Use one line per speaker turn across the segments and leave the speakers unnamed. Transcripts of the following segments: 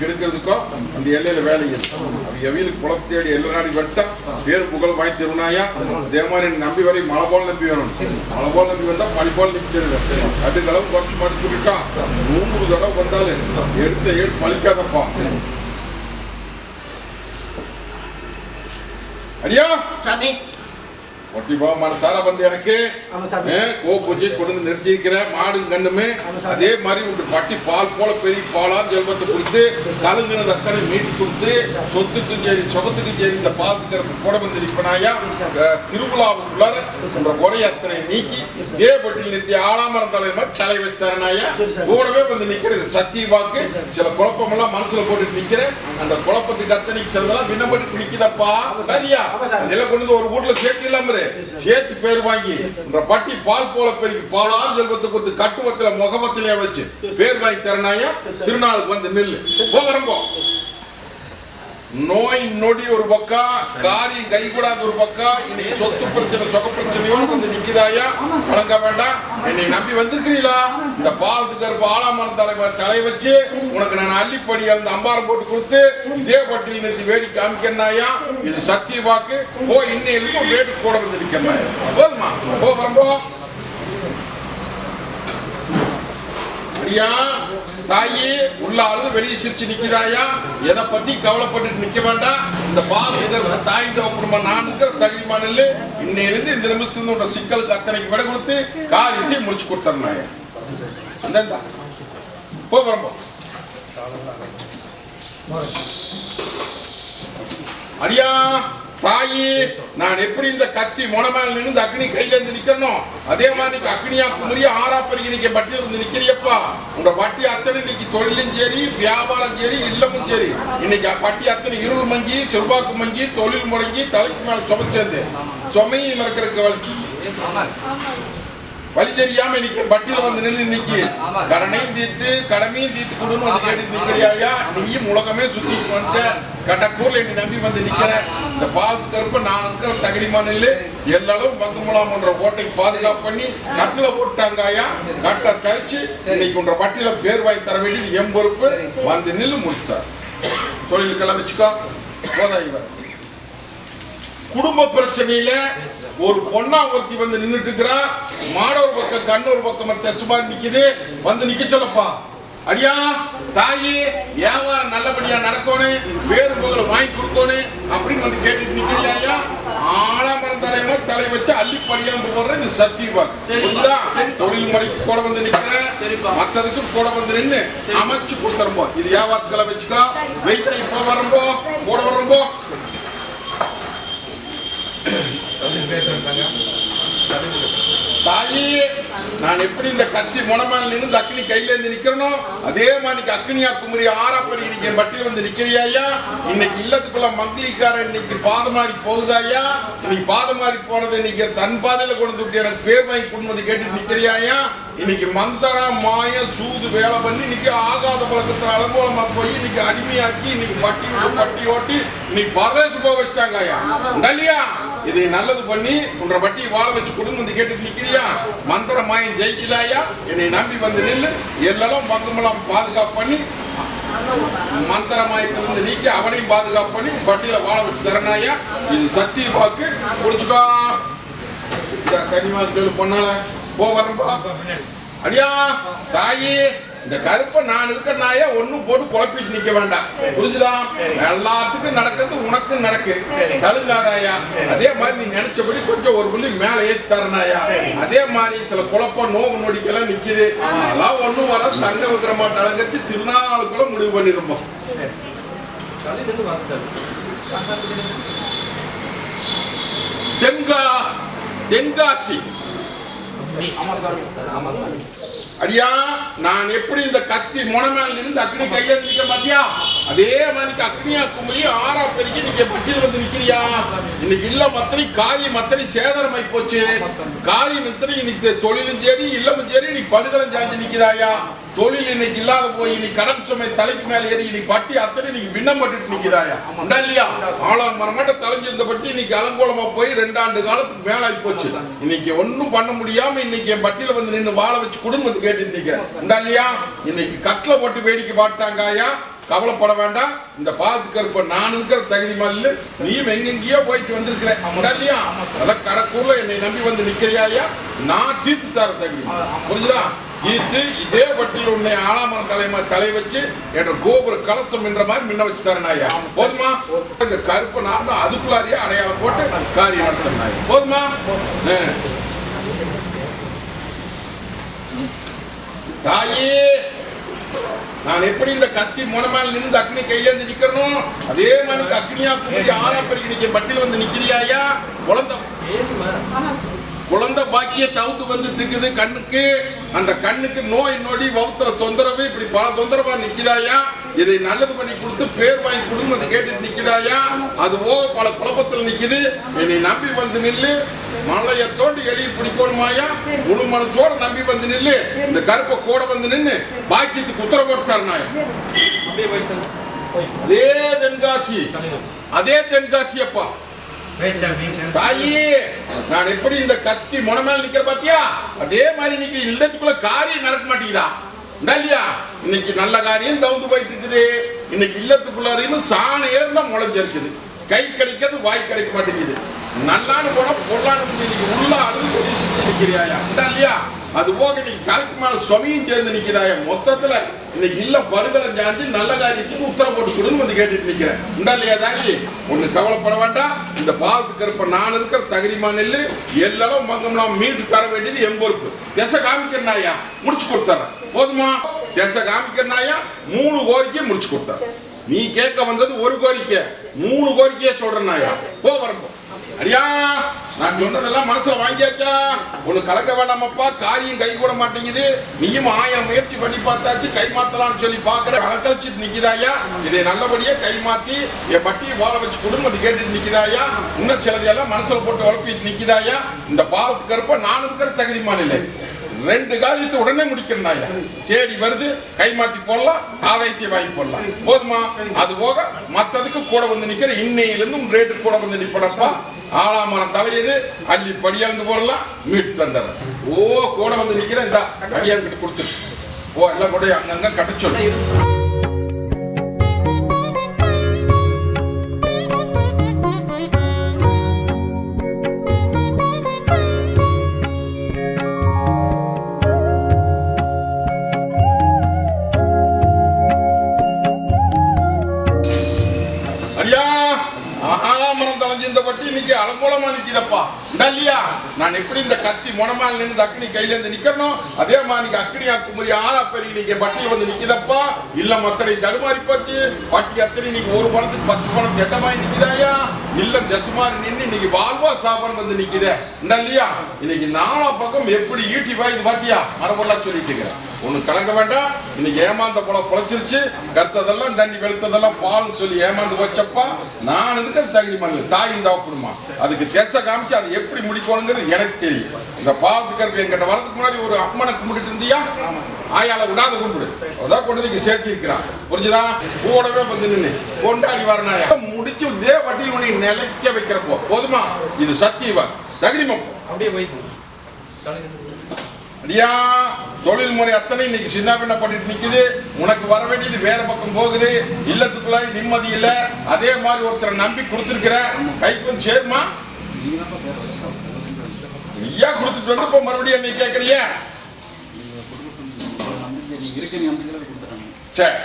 அடுத்த வீல அந்த எல்லையில வேலை இல்லை. அவன் எவையிலுக்கு குழப்ப தேடி எல்லா நாடி வெட்டா பேர் புகழ் வாய் திருநாயா அதே மாதிரி நம்பி வரை மழை போல நம்பி வேணும் மழை போல நம்பி வந்தா பனி போல நம்பி தருவேன் கடுகளவு குறைச்சு மடிச்சு விட்டுட்டான் நூறு தடவை வந்தாலும் எடுத்த ஏடு பழிக்காதப்பா. அடியா?
சாமி.
ஒட்டி போக மனசார வந்து எனக்கு.
ஆமா சாமி.
ஏ, கோ பூஜை கொண்டு வந்து நிறுத்தியிருக்கிற மாடும் கண்ணுமே. அதே மாதிரி உங்க பட்டி பால் போல பெரிய பாலா செல்வத்தை கொடுத்து கலுங்கின ரத்தனை மீட்டு கொடுத்து சொத்துக்கும் சரி சொகத்துக்கும் சரி இந்த பாத்துக்கிறப்ப கூட வந்து நிற்பனாயா திருவிழாவுக்குள்ளார உன்ற குறை அத்தனை நீக்கி இதே பட்டியில் நிறுத்தி ஆலாமரம் தலைவர் தலை வச்சாரனாயா கூடவே வந்து நிக்கிறது சத்திய வாக்கு சில குழப்பம் எல்லாம் மனசுல போட்டு நிக்கிறேன். அந்த குழப்பத்துக்கு அத்தனைக்கு சிலதெல்லாம் விண்ணப்பட்டு நிக்கிறப்பா சரியா? கொண்டு வந்து ஒரு வீட்டுல சேர்த்து இல்லாம இரு. சேர்த்து பேர் வாங்கி பட்டி பால் போல பெருகி பாலால் செல்வத்தை கொடுத்து கட்டுவத்துல முகமத்திலே வச்சு பேர் வாங்கி தரனாயா திருநாளுக்கு வந்து நில்லு போகிறப்போ நோய் நொடி ஒரு பக்கம் காரியம் கைகூடாத ஒரு பக்கம் இன்னைக்கு சொத்து பிரச்சனை சொக பிரச்சனையோடு வந்து நிக்கிறாயா வழங்க வேண்டாம். என்னை நம்பி வந்திருக்கிறீங்களா இந்த பாலத்துக்கு இருப்ப ஆலாமரம் தலைவர் தலை வச்சு உனக்கு நான் அள்ளிப்படி அந்த அம்பாரம் போட்டு கொடுத்து இதே பட்டியல் நிறுத்தி வேடி காமிக்கிறனாயா இது சத்திய வாக்கு. போ இன்னைக்கு வேடி கூட வந்து நிக்கிறனாயா போதுமா? போ வரம்போ அப்படியா? தாயே உள்ள அழுது வெளியே சிரிச்சு நிக்கிறாயா எதை பத்தி கவலைப்பட்டு நிக்க வேண்டாம். இந்த பால் தாய் தவ நான் இருக்கிற தகுதிமான இல்ல இன்னையிலிருந்து இந்த நிமிஷத்துல உள்ள சிக்கலுக்கு அத்தனைக்கு விட கொடுத்து காரியத்தையும் முடிச்சு கொடுத்தேன் அந்த போ அடியா தாயி நான் எப்படி இந்த கத்தி மொனமேல நின்று இந்த அக்னி கையில இருந்து நிக்கணும் அதே மாதிரி இன்னைக்கு அக்னியா குமரியா ஆறாப்பரிக்கு நீங்க பட்டி இருந்து நிக்கிறியப்பா உங்க பட்டி அத்தனை இன்னைக்கு தொழிலும் சரி வியாபாரம் சரி இல்லமும் சரி. இன்னைக்கு பட்டி அத்தனை இருள் மங்கி செல்வாக்கு மங்கி தொழில் முடங்கி தலைக்கு மேல சும சேர்ந்து. சுமையும் இருக்கிறதுக்கு வலிக்கு வழி தெரியாம இன்னைக்கு பட்டியல வந்து நின்று இன்னைக்கு. கடனையும் தீர்த்து கடமையும் தீர்த்து கொடுன்னு வந்து கேட்டு நிக்கிறியாயா நீயும் உலகமே சுத்திட்டு வந்துட்ட. கட்டக்கூர்ல என்னை நம்பி வந்து நிக்கிறேன் இந்த பாதுகாப்பு நான் இருக்கிற தகுதிமான இல்லை எல்லாரும் மக்குமுலாம் என்ற ஓட்டை பாதுகாப்பு பண்ணி கட்டுல போட்டாங்கயா கட்டை தரிச்சு இன்னைக்கு உன்ற பட்டியல பேர் வாங்கி தர வேண்டியது என் பொறுப்பு. வந்து நில்லு முடித்தார். தொழில் கிளம்பிச்சுக்கோ போதா இவர். குடும்ப பிரச்சனையில ஒரு பொண்ணா ஒருத்தி வந்து நின்றுட்டு இருக்கிறா. மாட பக்கம் கண்ணூர் பக்கம் தசுமாரி நிக்குது. வந்து நிக்க சொல்லப்பா. அடியா தாயி வியாபாரம் நல்லபடியா நடக்கணும் வேறு புகழ் வாங்கி கொடுக்கணும் அப்படின்னு வந்து கேட்டுட்டு நிக்கிறியா ஆலாமரம் தலைமை தலை வச்சு அள்ளிப்படியா வந்து போடுற இது சத்தியவா புரியுதா? தொழில் முறைக்கு கூட வந்து நிக்கிறேன் மத்ததுக்கு கூட வந்து நின்னு அமைச்சு கொடுத்துரும்போ. இது வியாபாரத்துக்களை வச்சுக்கோ. வெயிட் இப்போ வரம்போ கூட வரம்போ தாயி நான் எப்படி இந்த கத்தி முனமேல நின்று இந்த அக்னி கையில இருந்து நிக்கிறனோ அதே மாதிரி அக்னியா குமரி ஆறாப்படி இன்னைக்கு பட்டியல் வந்து நிக்கிறியாயா இன்னைக்கு இல்லத்துக்குள்ள மங்கிலிக்காரன் இன்னைக்கு பாதமாறி போகுதாயா இன்னைக்கு பாதமாறி போனது இன்னைக்கு தன் பாதையில கொண்டு விட்டு எனக்கு பேர் வாங்கி கொண்டு கேட்டு நிக்கிறியாயா இன்னைக்கு மந்தரம் மாய சூது வேலை பண்ணி இன்னைக்கு ஆகாத பழக்கத்துல அலங்கோலமா போய் இன்னைக்கு அடிமையாக்கி இன்னைக்கு பட்டி பட்டி ஓட்டி இன்னைக்கு பரதேசம் போக வச்சுட்டாங்க ஐயா இல்லையா? இதை நல்லது பண்ணி உன்ற வட்டியை வாழ வச்சு கொடுன்னு வந்து கேட்டுட்டு நிக்கிறியா? மந்திர மாயம் ஜெயிக்குதாயா என்னை நம்பி வந்து நில்லு. எல்லாம் பங்குமெல்லாம் பாதுகாப்பு பண்ணி மந்திர மாயத்திலிருந்து நீக்கி அவனையும் பாதுகாப்பு பண்ணி வட்டியில வாழ வச்சு தரனாயா இது சக்தி வாக்கு. புடிச்சுக்கோ கனிமா பொண்ணால போ வரம்பா. அடியா தாயி இந்த கருப்பை நான் இருக்கிறனாய ஒன்னும் போட்டு குழப்பிச்சு நிக்க வேண்டாம். புரிஞ்சுதா? எல்லாத்துக்கும் நடக்கிறது உனக்கும் நடக்கு. தழுங்காதாயா? அதே மாதிரி நீ நினைச்சபடி கொஞ்சம் ஒரு புள்ளி மேல ஏத்தி தரணாயா அதே மாதிரி சில குழப்பம் நோவு நொடிக்கெல்லாம் நிக்குது. அதெல்லாம் ஒண்ணும் வர தங்க விக்கிரமா கலங்கச்சு திருநாளுக்குள்ள முடிவு பண்ணிருப்போம் தென்கா தென்காசி
ஆமாம் சார் ஆமாம் சார்
அடியா நான் எப்படி இந்த கத்தி முனமேல நின்று அக்னி கையில நிக்க மாட்டியா அதே மாதிரி அக்னியா குமரி ஆறா பெருக்கி நீங்க பட்டியல் வந்து நிக்கிறியா? இன்னைக்கு இல்லம் மத்தனை காரியம் அத்தனை சேதனமாய் போச்சு. காரியம் இத்தனை இன்னைக்கு தொழிலும் சரி இல்லமும் சரி நீ படுகலம் சாஞ்சு நிக்கிறாயா தொழில் இன்னைக்கு இல்லாத போய் நீ கடன் சுமை தலைக்கு மேல ஏறி நீ பட்டி அத்தனை நீங்க விண்ணம் பட்டு நிக்கிறாயா உண்டா இல்லையா? ஆளாம் மரமாட்ட தலைஞ்சிருந்த பட்டி இன்னைக்கு அலங்கோலமா போய் ரெண்டாண்டு காலத்துக்கு மேலாகி போச்சு. இன்னைக்கு ஒன்னும் பண்ண முடியாம இன்னைக்கு என் பட்டியில வந்து நின்று வாழ வச்சு குடும்பத்துக்கு கேட்டு நிக்கிறேன் உண்டா இல்லையா? இன்னைக்கு கட்டில போட்டு வேடிக்கை பாட்டாங்கய்யா கவலைப்பட வேண்டாம். இந்த பாத்துக்கு இருப்ப நான் இருக்கிற தகுதி மாதிரி நீயும் எங்கெங்கேயோ போயிட்டு வந்திருக்கிற. உண்டா அதெல்லாம் கடக்கூர்ல என்னை நம்பி வந்து நிக்கிறியாயா நான் தீர்த்து தர தகுதி. புரிஞ்சுதா? தீர்த்து இதே பட்டியல் உன்னை ஆலாமரம் தலைமா தலை வச்சு என்ற கோபுர கலசம் என்ற மாதிரி முன்ன வச்சு தரேன் ஐயா போதுமா? இந்த கருப்பு நான் அதுக்குள்ளாரியே அடையாளம் போட்டு காரியம் நடத்தணும் போதுமா? தாயே! நான் எப்படி இந்த கத்தி முனமேல நின்று அக்னி கையேந்து நிக்கிறனும் அதே மாதிரி அக்னியா குமரி ஆறா பெருக்கி நிக்க பட்டியல் வந்து நிக்கிறியாயா குழந்தை குழந்தை பாக்கிய தவுத்து வந்துட்டு இருக்குது கண்ணுக்கு. அந்த கண்ணுக்கு நோய் நொடி வவுத்துல தொந்தரவு இப்படி பல தொந்தரவா நிக்குதாயா இதை நல்லது பண்ணி கொடுத்து பேர் வாங்கி கொடுன்னு வந்து கேட்டுட்டு நிக்குதாயா அது போக பல குழப்பத்தில் நிக்குது. என்னை நம்பி வந்து நில்லு. மலைய தோண்டி எளிய பிடிக்கணுமாயா முழு மனசோட நம்பி வந்து நில்லு. இந்த கருப்பை கூட வந்து நின்னு பாக்கியத்துக்கு உத்தரவு போட்டு தரனாயா
அப்படியே போயிட்டு போய்.
அதே தென்காசி. அதே தென்காசி அப்பா தாயி நான் எப்படி இந்த கத்தி முனமேல நிக்கிற பாத்தியா? அதே மாதிரி இன்னைக்கு இல்லத்துக்குள்ள காரியம் நடக்க மாட்டேங்குதா? இல்லையா? இன்னைக்கு நல்ல காரியம் தவுந்து போயிட்டு இருக்குது. இன்னைக்கு இல்லத்துக்குள்ளாரையும் சாண ஏறினா முளைஞ்சிருக்குது. கை கிடைக்கிறது வாய் கிடைக்க மாட்டேங்குது. நல்லான்னு போனா பொருளான்னு இன்னைக்கு உள்ள அழுது நிற்கிறாயா உண்டா இல்லையா? அது போக இன்னைக்கு கலைக்கு மேல சுமையும் சேர்ந்து நிக்கிறாயா மொத்தத்துல இன்னைக்கு இல்ல பருகலை ஜாஞ்சி நல்ல காரியத்துக்கு உத்தரவு போட்டு கொடுன்னு வந்து கேட்டுட்டு நிக்கிறேன். உண்டா இல்லையா தாங்கி ஒண்ணு கவலைப்பட வேண்டாம். இந்த பாவத்துக்கு இருப்ப நான் இருக்கிற தகுதிமா நெல்லு எல்லாரும் மங்கம்லாம் மீட்டு தர வேண்டியது என் பொறுப்பு. திசை காமிக்கிறனாயா முடிச்சு கொடுத்துறேன். போதுமா? திசை காமிக்கிறனாயா மூணு கோரிக்கையை முடிச்சு கொடுத்தேன் நீ கேட்க வந்தது ஒரு கோரிக்கை. மூணு கோரிக்கையை சொல்றேனாயா போ வரப்போ அடியா நான் சொன்னதெல்லாம் மனசுல வாங்கியாச்சா? ஒண்ணு கலக்க வேண்டாமப்பா காரியம் கை கூட மாட்டேங்குது. நீயும் ஆயிரம் முயற்சி பண்ணி பார்த்தாச்சு கை மாத்தலாம்னு சொல்லி பாக்குற கலக்கழிச்சிட்டு நிக்குதாயா இதை நல்லபடியா கை மாத்தி என் பட்டியை வாழ வச்சு குடும்பத்தை கேட்டுட்டு நிக்குதாயா இன்னும் சிலதையெல்லாம் மனசுல போட்டு உழப்பிட்டு நிக்குதாயா இந்த பாவத்துக்கு இருப்ப நானும் இருக்கிற தகுதிமான இல்லை. ரெண்டு காரியத்தை உடனே முடிக்கிறனாயா தேடி வருது கை மாத்தி போடலாம் ஆதாயத்தை வாங்கி போடலாம். போதுமா? அது போக மத்ததுக்கு கூட வந்து நிக்கிற இன்னையிலிருந்து ரேட்டு கூட வந்து நிப்படப்பா. ஆளாமரம் தலையது அள்ளி படியாந்து போடலாம் மீட்டு தந்துடுறேன் ஓ கூட வந்து நிக்கிற இந்த அடியான் கிட்ட கொடுத்துரு. ஓ எல்லாம் கூட அங்கங்க கட்ட சொல்லு. அலங்கோலமா நிக்கிறப்பா இந்தா இல்லையா நான் எப்படி இந்த கத்தி முனமால் நின்று அக்னி கையில இருந்து நிக்கணும் அதே மாதிரி நீங்க அக்னி அக்குமுறி ஆறா பெரிய நீங்க பட்டியல் வந்து நிக்குதப்பா. இல்ல மத்தனை தடுமாறி போச்சு. பட்டி அத்தனை நீங்க ஒரு பணத்துக்கு பத்து பணம் திட்டமாய் நிக்குதாயா? இல்ல தசுமாரி நின்று இன்னைக்கு வாழ்வா சாப்பாடு வந்து நிக்குதே. இல்லையா இன்னைக்கு நாலா பக்கம் எப்படி ஈட்டி வாயுது பாத்தியா? மரபெல்லாம் சொல்லிட்டு இருக்கிறேன். ஒண்ணு கலங்க வேண்டாம். இன்னைக்கு ஏமாந்த குளம் குழைச்சிருச்சு கத்ததெல்லாம் தண்ணி வெளுத்ததெல்லாம் பால் சொல்லி ஏமாந்து வச்சப்பா நான் இருக்கிற தகுதி மண்ணு தாய் தவப்படுமா அதுக்கு தெச காமிச்சு அதை எப்படி முடிக்கணுங்கிறது எனக்கு தெரியும் இந்த பாவத்துக்கு இருக்க என்கிட்ட வரதுக்கு முன்னாடி ஒரு அம்மனை கும்பிட்டு இருந்தியா? ஆயால விடாத கும்பிடு. அதான் கொண்டு வந்து சேர்த்து இருக்கிறான். புரிஞ்சுதா? கூடவே வந்து நின்று கொண்டாடி வரனாயா முடிச்சு இதே வட்டியில் உன்னை நிலைக்க வைக்கிறப்போ. போதுமா? இது சத்தியவன். தகுதிமம்
அப்படியே நின்று
அடியா தொழில் முறை அத்தனை இன்னைக்கு சின்ன பின்ன பண்ணிட்டு நிக்குது. உனக்கு வர வேண்டியது வேற பக்கம் போகுது. இல்லத்துக்குள்ள நிம்மதி இல்ல. அதே மாதிரி ஒருத்தரை நம்பி கொடுத்துருக்கிற. கைக்கு வந்து சேருமா? ஐயா கொடுத்துட்டு வந்து இப்போ மறுபடியும் என்னை கேட்கறிய
நீ
சரி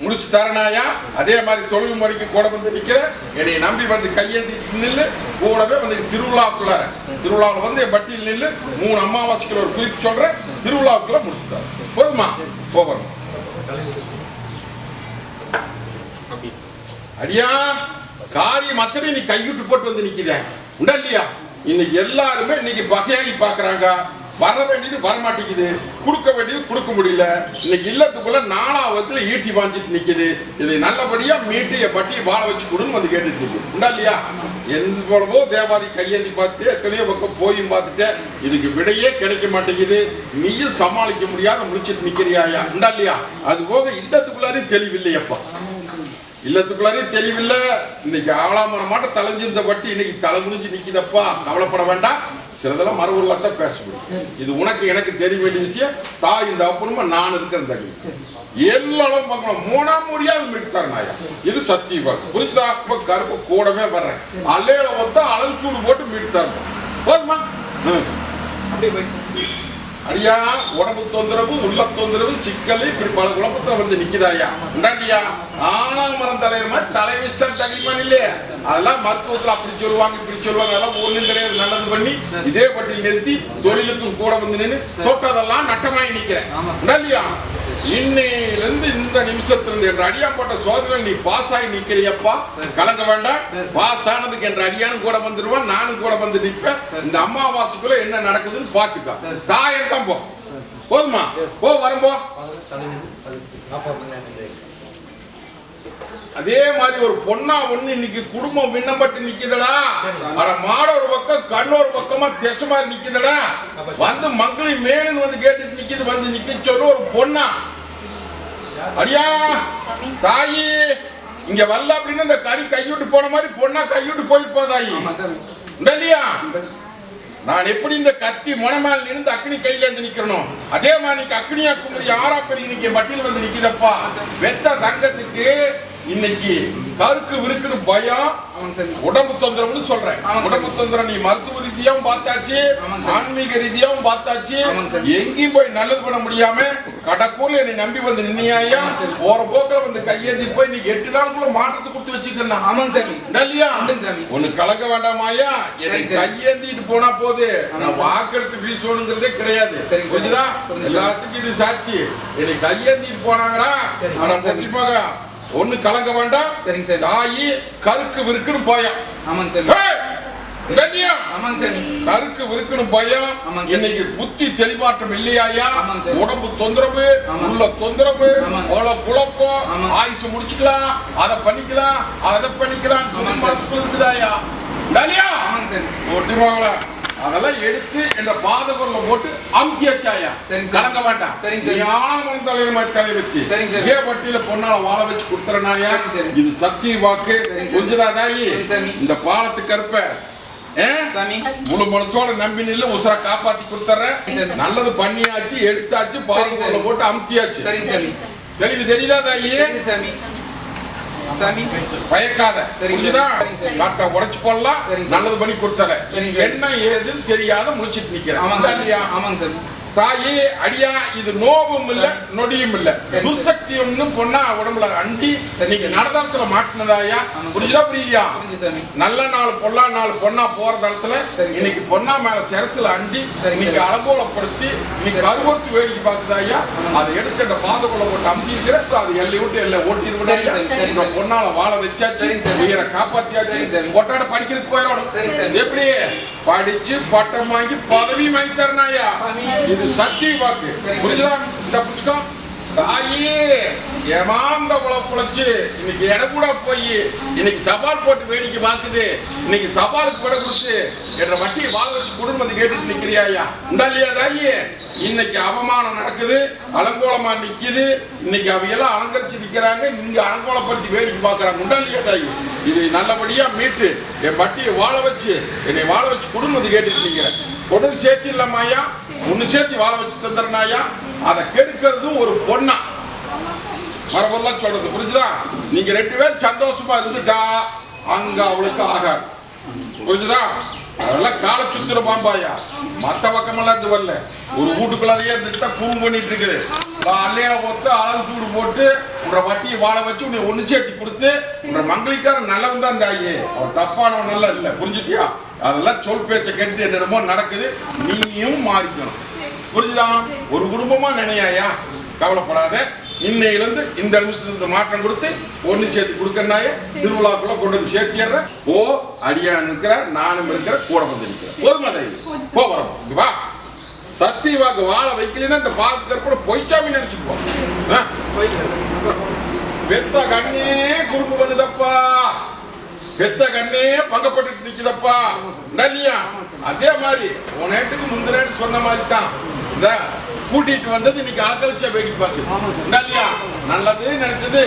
முடிச்சு தரணாயா அதே மாதிரி தொழில் முறைக்கு கூட வந்து நிற்கிற என்னை நம்பி வந்து கையேந்தி நில்லு கூடவே வந்து திருவிழாவுக்குள்ளார திருவிழாவில் வந்து என் பட்டியல் நில்லு மூணு அமாவாசைக்கு ஒரு குறிப்பு சொல்கிறேன் திருவிழாவுக்குள்ள முடிச்சு தரேன். போதுமா? போகிறோம் அடியா காரியம் அத்தனை நீ கைவிட்டு போட்டு வந்து நிற்கிறேன் உண்டா இல்லையா? இன்னைக்கு எல்லாருமே இன்னைக்கு வகையாகி பாக்குறாங்க வர வேண்டியது வரமாட்டேங்குது. கொடுக்க வேண்டியது கொடுக்க முடியல. இன்னைக்கு இல்லத்துக்குள்ள நாலாவதுல ஈட்டி வாங்கிட்டு நிற்குது இதை நல்லபடியா மீட்டு என் பட்டியை வாழ வச்சு கொடுன்னு வந்து கேட்டுட்டு இருக்கு. உண்டா இல்லையா? எவ்வளவோ போலவோ கையேந்தி பார்த்து எத்தனையோ பக்கம் போயும் பார்த்துட்டேன் இதுக்கு விடையே கிடைக்க மாட்டேங்குது. நீயும் சமாளிக்க முடியாத முடிச்சிட்டு நிக்கிறியாயா? உண்டா இல்லையா? அது போக இல்லத்துக்குள்ளாரையும் தெளிவில்லையப்பா. இல்லத்துக்குள்ளாரே தெளிவில்ல. இன்னைக்கு ஆளாமர மாட்ட தலைஞ்சிருந்த வட்டி இன்னைக்கு தலை முடிஞ்சு நிக்குதப்பா. கவலைப்பட வேண்டாம். சிலதெல்லாம் மறுபடியும் தான் பேச முடியும் இது உனக்கு எனக்கு தெரிய வேண்டிய விஷயம் தாய் இந்த அப்பனுமா நான் இருக்கிறேன் தகுதி எல்லாரும் பார்க்கலாம் மூணா முடியாது மீட்டுக்காரன் நாயா இது சத்தியம் புரிஞ்சுதா? இப்ப கருப்பு கூடவே வர்றேன். அல்லையில வந்து அளவு சூடு போட்டு மீட்டு தரணும் போதுமா.
அப்படியே
ஐயா உடம்பு தொந்தரவு உள்ள தொந்தரவு சிக்கல் இப்படி பல குழப்பத்துல வந்து நிக்குதாயா உண்டாண்டியா ஆனாமரம் தலைவர் மாதிரி தலைவிஸ்தான் தகிப்பான் இல்லையா அதெல்லாம் மருத்துவத்துல அப்படி சொல்லுவாங்க இப்படி சொல்லுவாங்க. அதெல்லாம் ஒண்ணு கிடையாது நல்லது பண்ணி இதே பட்டியல் நிறுத்தி தொழிலுக்கும் கூட வந்து நின்று தொட்டதெல்லாம் நட்டமாயி நிக்கிறேன். உண்டாண்டியா இன்னையில இருந்து இந்த நிமிஷத்துல இருந்து என்ற அடியா போட்ட சோதனை நீ பாஸ் ஆகி நிக்கிறியப்பா கலங்க வேண்டாம். பாஸ் ஆனதுக்கு என்ற அடியானும் கூட வந்துருவான் நானும் கூட வந்து நிப்பேன் இந்த அமாவாசைக்குள்ள என்ன நடக்குதுன்னு பாத்துக்க தாயம் தான் போ. போதுமா? போ வரும்போ
தலைவர் நாற்பது மணி நேரம்
அதே மாதிரி ஒரு பொண்ணா ஒண்ணு இன்னைக்கு குடும்பம் விண்ணப்பட்டு நிக்குதடா. அட மாட ஒரு பக்கம் கண் ஒரு பக்கமா திசை மாதிரி நிக்குதடா. வந்து மங்களி மேலுன்னு வந்து கேட்டுட்டு நிக்குது வந்து நிக்க சொல்லு ஒரு பொண்ணா. அடியா தாயி இங்க வரல அப்படின்னு இந்த கறி கைவிட்டு போன மாதிரி பொண்ணா கைவிட்டு போயிருப்பா தாயி. இல்லையா நான் எப்படி இந்த கத்தி முனமேல் நின்று அக்னி கையில இருந்து நிக்கிறனும் அதே மாதிரி இன்னைக்கு அக்னியா குமரி ஆறா பெரிய இன்னைக்கு பட்டியல் வந்து நிக்குதப்பா வெத்த தங்கத்துக்கு இன்னைக்கு கருக்கு விருக்குன்னு பயம் உடம்பு தொந்தரவுன்னு சொல்றேன். உடம்பு தொந்தரவு நீ மருத்துவ ரீதியாவும் பார்த்தாச்சு. ஆன்மீக ரீதியாவும் பார்த்தாச்சு. எங்கேயும் போய் நல்லது பண்ண முடியாம கடக்கூல என்னை நம்பி வந்து நின்னியாயா போற போக்குல வந்து கையேந்தி போய் நீ எட்டு நாளுக்குள்ள மாற்றத்தை கொடுத்து வச்சுக்கிறேன்
ஆமாங்க சாமி
இல்லையா. ஒண்ணு கலக்க வேண்டாமாயா என்னை. கையேந்திட்டு போனா போது நான். வாக்கெடுத்து வீசணுங்கிறதே கிடையாது. புரியுதா. எல்லாத்துக்கும் இது சாட்சி என்னை கையேந்திட்டு போனாங்களா ஆனா. கண்டிப்பாக ஒண்ணு கலங்க வேண்டாம்
சரிங்க சார்.
தாயி கருக்கு விருக்குன்னு பயம்
ஆமாங்க
இல்லையா?
சாமி
கருக்கு விருக்குன்னு பயம்
சார்.
இன்னைக்கு புத்தி தெளிவாட்டம் இல்லையாயா
ஆமாங்க சார்.
உடம்பு தொந்தரவு. உள்ள தொந்தரவு. உள்ள குழப்பம். ஆயுசு முடிச்சுக்கலாம் அதை பண்ணிக்கலாம் அதை பண்ணிக்கலாம் சொல்லி
சார்.
மனசுக்குள்ள இருக்குதாயா இல்லையா
சாமி
ஒட்டிவாங்களா அதெல்லாம் எடுத்து என்ற பாதகுரல போட்டு அமுக்கி வச்சாயா. கலங்க வேண்டாம்
சரிங்க சார்.
நீ ஆனந்தம் தலைவர் மாதிரி தலை வச்சு
சரிங்க சார்.
இதே பட்டியல பொண்ணால வாழ வச்சு கொடுத்துறனாயா. இது சத்திய வாக்கு. கொஞ்சதா தாயி. இந்த பாலத்துக்கு கருப்ப முழு மனசோட நம்பி நில்லு உசுர காப்பாத்தி கொடுத்துறேன். நல்லது பண்ணியாச்சு எடுத்தாச்சு பாதகுரல. போட்டு அமுத்தியாச்சு
சரிங்க சாமி
தெளிவு தெரியுதா தாயி பயக்காத.
சார்.
காட்டை உடைச்சு போடலாம்
சார்.
நல்லது பண்ணி கொடுத்தல.
சார்.
என்ன ஏதுன்னு தெரியாத முடிச்சிட்டு நிக்கிறேன்
ஆமாங்க ஆமாங்க சாமி
தாயி அடியா இது நோவும் இல்ல நொடியும் இல்ல. துர்சக்தியம்னு பொண்ணா உடம்புல அண்டி. நீங்க நடதரத்துல மாட்டினதாயா. புரியுதா
சாமி
நல்ல நாள் பொல்லா நாள் பொண்ணா போற
சரி.
இன்னைக்கு பொண்ணா மேல சிரசுல அண்டி இன்னைக்கு
சரி.
அலங்கோலப்படுத்தி இன்னைக்கு
சரி.
கருவறுத்து வேடிக்கை பார்க்குதாயா அதை எடுத்து அந்த பாதக்குள்ள போட்டு அமுத்தி இருக்கிற அது எல்லை விட்டு எல்லை ஓட்டி
சரி.
பொண்ணால வாழ வச்சாச்சு. உயிரை காப்பாத்தியாச்சு. ஒட்டாட படிக்கிறதுக்கு போயிடணும். எப்படி படிச்சு பட்டம் வாங்கி பதவி வாங்கி தரனாயா
சாமி.
இது சத்திய வாக்கு.
சரி,
இந்த புஸ்தகம் தாயே ஏமாந்த உழப்புழைச்சு இன்னைக்கு இடம் கூட போய் இன்னைக்கு சவால் போட்டு வேடிக்கை பார்த்துது இன்னைக்கு சவாலுக்கு விட கொடுத்து என்ற வட்டியை வாழ வச்சு குடும்பத்தை கேட்டுட்டு நிக்கிறியாயா உண்டாலியா இல்லையா தாயே? இன்னைக்கு அவமானம் நடக்குது அலங்கோலமா நிக்குது. இன்னைக்கு அவையெல்லாம் அலங்கரிச்சு நிக்கிறாங்க இங்க அலங்கோலப்படுத்தி வேடிக்கை பார்க்கறாங்க. உண்டா இல்லையா தாயி? இது நல்லபடியா மீட்டு என் வட்டியை வாழ வச்சு என்னை வாழ வச்சு குடும்பத்தை கேட்டுட்டு நிக்கிறேன். கொண்டு சேர்த்து இல்லாமாயா ஒன்று சேர்த்து வாழ வச்சு தந்துறனாயா அதை கெடுக்கிறதும் ஒரு பொண்ணா. மரபெல்லாம் சொல்றது. புரிஞ்சுதா? நீங்க ரெண்டு பேரும் சந்தோஷமா இருந்துட்டா அங்க அவளுக்கு ஆகாது. புரிஞ்சுதா? அதெல்லாம் கால சுத்துற பாம்பாயா மத்த பக்கமெல்லாம் இது வரல. ஒரு வீட்டுக்குள்ளாரையே இருந்துட்டா குறும் பண்ணிட்டு இருக்குது. அல்லையா ஒத்து அளவு சூடு போட்டு உன்ற வட்டியை வாழ வச்சு உன்னை ஒன்று சேர்த்து கொடுத்து உன்ற மங்களிக்காரன் நல்லவன் தான் தாயே. அவன் தப்பானவன் நல்லா இல்லை. புரிஞ்சுட்டியா? அதெல்லாம் சொல் பேச்சை கேட்டு என்னிடமோ நடக்குது. நீயும் மாறிக்கணும். புரிஞ்சுதா? ஒரு குடும்பமா நினையாயா? கவலைப்படாத. இன்னையிலிருந்து இந்த நிமிஷத்துல மாற்றம் கொடுத்து ஒண்ணு சேர்த்து கொடுக்கறனாய திருவிழாக்குள்ள கொண்டு வந்து சேர்த்திடுறேன் ஓ அடியான் இருக்கிற நானும் இருக்கிற கூட வந்து நிற்கிறேன் ஒரு தாயி போ வரோம். வா. சத்தி வாக்கு வாழ வைக்கலன்னா இந்த பாலத்து கற்பனை பொய்ச்சாமி நினைச்சுக்குவோம் பெத்த கண்ணே குறும்பு பண்ணுதப்பா. பெத்த கண்ணே பங்கப்பட்டு நிக்குதப்பா. இல்லையா அதே மாதிரி உன் முந்தினேட்டு சொன்ன மாதிரி தான் இந்த கூட்டிட்டு வந்தது இன்னைக்கு அலக்கழிச்ச வேடிக்கை பார்த்து. இல்லையா நல்லது நினைச்சது.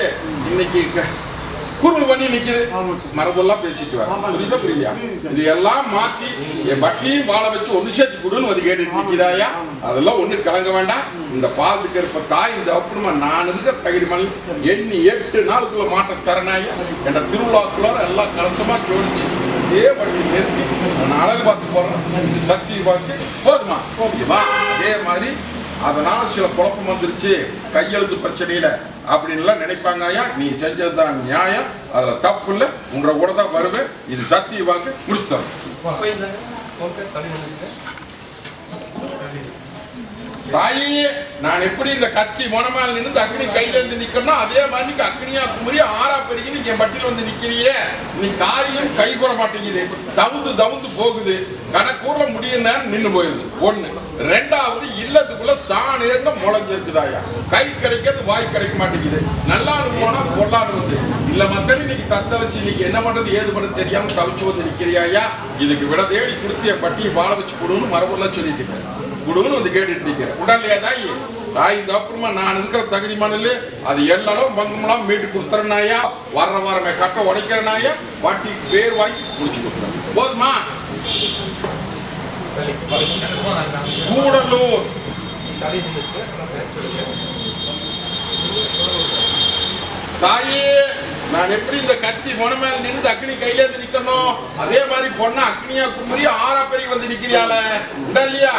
இன்னைக்கு க- குறும்பு பண்ணி நிக்குது. மரபெல்லாம் பேசிட்டு வர புரியுதா புரியா இது எல்லாம் மாத்தி என் பட்டியும் வாழ வச்சு ஒண்ணு சேர்த்து கொடுன்னு வந்து கேட்டுட்டு நிக்கிறாயா அதெல்லாம் ஒண்ணு கலங்க வேண்டாம். இந்த பாதுக்கு இருப்ப தாய் இந்த அப்புறமா நான் இருக்க தகுதி மணி எண்ணி எட்டு நாளுக்குள்ள மாட்ட தரனாயா? என்ற திருவிழாக்குள்ள எல்லாம் கலசமா ஜோடிச்சு இதே வண்டி நிறுத்தி நான் அழகு பார்த்து போறேன். இது சக்தி பார்த்து போதுமா? ஓகேவா அதே மாதிரி அதனால சில குழப்பம் வந்துருச்சு. கையெழுத்து பிரச்சனையில அப்படின்லாம் நினைப்பாங்க ஐயா. நீ செஞ்சதுதான் நியாயம். அதுல தப்பு இல்லை உன்ற கூட தான் வருவேன். இது சத்திய வாக்கு முடிச்சு தரேன் தாயே நான் எப்படி இந்த கத்தி மொனமால் நின்று அக்னி கையில இருந்து நிக்கணும் அதே மாதிரி அக்னியா குமரி ஆறா பெருகி நீ என் பட்டியல வந்து நிக்கிறியே. நீ காரியம் கை கூட மாட்டேங்குது. தவுந்து தவுந்து போகுது. கணக்கூர்ல முடிய நேரம் நின்னு போயிருது. ஒண்ணு. ரெண்டாவது இல்லத்துக்குள்ள சாணேர்னு முளைஞ்சிருக்குதாயா கை கிடைக்கிறது வாய் கிடைக்க மாட்டேங்குது. நல்லான்னு போனா பொல்லான்னு வந்து இல்ல மத்தடி இன்னைக்கு தத்த வச்சு இன்னைக்கு என்ன பண்றது ஏது பண்ண தெரியாம தவிச்சு வந்து நிக்கிறியாயா? இதுக்கு விட தேடி கொடுத்து பட்டியை வாழ வச்சு கொடுன்னு மரபுலாம் சொல்லிட்டு இருக்கேன் குடுன்னு வந்து கேட்டுட்டு நிக்கிறேன் உடனே தாய் தாய் இந்த அப்புறமா நான் இருக்கிற தகுதி மணல் அது எல்லாரும் பங்குமெல்லாம் மீட்டு கொடுத்துறனாயா வர்ற வாரமே கட்ட உடைக்கிறனாயா வட்டி பேர் வாங்கி முடிச்சு கொடுத்துறேன். போதுமா? கூடலூர். தாயே நான் எப்படி இந்த கத்தி மொன மேல நின்று அக்னி கையில இருந்து நிக்கணும்? அதே மாதிரி பொண்ணு அக்னியா குமரி ஆறா பெரிய வந்து நிக்கிறியால உண்டா இல்லையா?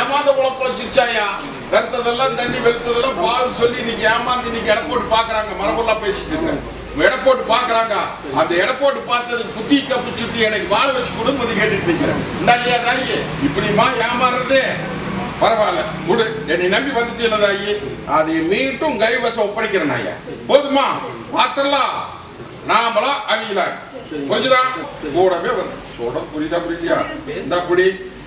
ஏமாந்த குழப்பம் சிச்சாயா வெறுத்ததெல்லாம் தண்ணி வெளுத்ததெல்லாம் பால் சொல்லி இன்னைக்கு ஏமாந்து இன்னைக்கு இடப்போட்டு போட்டு பாக்குறாங்க. மரபெல்லாம் பேசிட்டு இருக்கேன். எடை போட்டு பாக்குறாங்க. அந்த எடை போட்டு பார்த்ததுக்கு புத்தி கப்பு சுத்தி எனக்கு வாழ வச்சு கொடுன்னு வந்து கேட்டுட்டு நிக்கிறேன். உண்டா இல்லையா தாயி? இப்படிமா ஏமாறுறது? பரவாயில்ல. விடு. என்னை நம்பி வந்துட்டீங்களா தாயி. அதை மீட்டும் கைவசம் ஒப்படைக்கிறேன் ஐயா. போதுமா? பாத்திரலாம் நாமளா அவியலாம் புரிஞ்சுதா? கூடவே வந்து சொல்ற புரியுதா புரியலையா இந்த புடி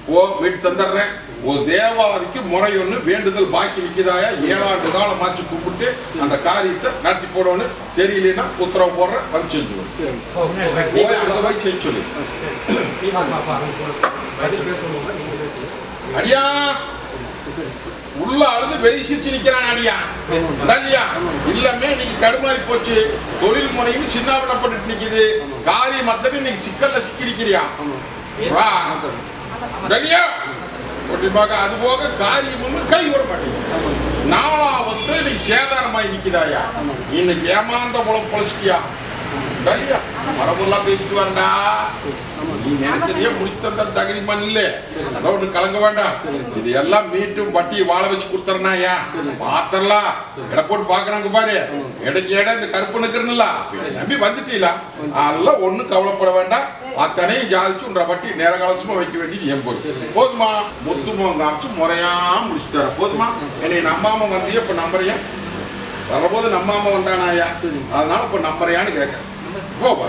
ஓ மீட்டு தந்துடுறேன் ஓ தேவாதிக்கு முறை ஒண்ணு வேண்டுதல் பாக்கி நிக்குதாயா? ஏழாண்டு காலம் மாற்றி கூப்பிட்டு அந்த காரியத்தை நடத்தி போடணும் தெரியலன்னா உத்தரவு போடுற வந்து செஞ்சுக்கணும் போய் அங்க போய் செஞ்சு சொல்லு. அடியா! உள்ள அழுது வெளி நிக்கிறான் அடியா. இல்லையா இல்லமே இன்னைக்கு தடுமாறி போச்சு. தொழில் முனையும் சின்னாவிடப்பட்டு நிக்குது. காரியம் மத்தனை இன்னைக்கு சிக்கல்ல சிக்கி நிக்கிறியா? வா. இல்லையா கண்டிப்பாக அது போக காரியமும் கை விட மாட்டேங்குது. நாலாவது நீ சேதாரமாய் நிக்கிறாயா இன்னைக்கு ஏமாந்த குளம் பொழைச்சிட்டியா? இல்லையா பேசிட்டு வரண்டா நீ நினைச்சதையே முடித்த தகுதி பண்ணல ஒண்ணு கலங்க வேண்டாம். இது எல்லாம் மீட்டும் வட்டியை வாழ வச்சு கொடுத்துறனாயா பாத்திரலாம். எடை போட்டு பாக்குறாங்க பாரு. இடைக்கு இடம் இந்த கருப்பு நிக்கிறனுல. நம்பி வந்துட்டீங்களா அதெல்லாம் ஒண்ணும் கவலைப்பட வேண்டாம். அத்தனையும் ஜாதிச்சு உன்ற வட்டி நேர காலசமா வைக்க வேண்டியது என் பொறுப்பு. போதுமா? முத்துமோ காமிச்சு முறையா முடிச்சு தர போதுமா? என்னை நம்பாம வந்தியே இப்ப நம்புறியா? வரும்போது நம்பாம வந்தானாயா அதனால இப்ப நம்புறியான்னு கேட்க போப்பா